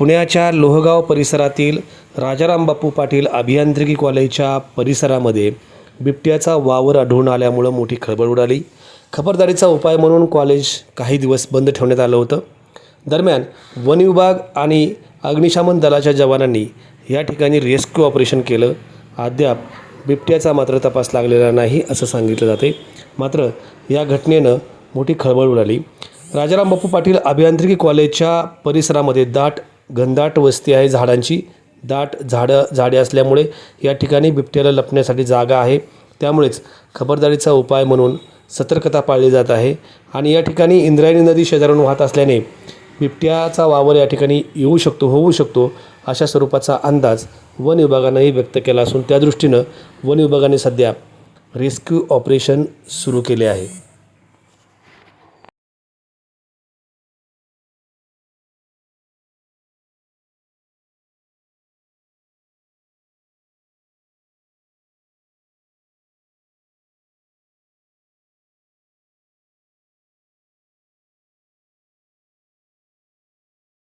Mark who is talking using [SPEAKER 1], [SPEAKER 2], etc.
[SPEAKER 1] पुण्याच्या लोहगाव परिसरातील राजाराम बापू पाटील अभियांत्रिकी कॉलेजच्या परिसरामध्ये बिबट्याचा वावर आढळून आल्यामुळं मोठी खळबळ उडाली. खबरदारीचा उपाय म्हणून कॉलेज काही दिवस बंद ठेवण्यात आलं होतं. दरम्यान वन विभाग आणि अग्निशमन दलाच्या जवानांनी या ठिकाणी रेस्क्यू ऑपरेशन केलं. अद्याप बिबट्याचा मात्र तपास लागलेला नाही असं सांगितलं जाते. मात्र या घटनेनं मोठी खळबळ उडाली. राजाराम बापू पाटील अभियांत्रिकी कॉलेजच्या परिसरामध्ये दाट घनदाट वस्ती आहे झाडांची. दाट झाडं झाडे असल्यामुळे या ठिकाणी बिबट्याला लपण्यासाठी जागा आहे. त्यामुळेच खबरदारीचा उपाय म्हणून सतर्कता पाळली जात आहे आणि या ठिकाणी इंद्रायणी नदी शेजारून वाहत असल्याने बिबट्याचा वावर या ठिकाणी येऊ शकतो होऊ शकतो अशा स्वरूपाचा अंदाज वन विभागानंही व्यक्त केला असून त्या दृष्टीनं वन विभागाने सध्या रेस्क्यू ऑपरेशन सुरू केले आहे.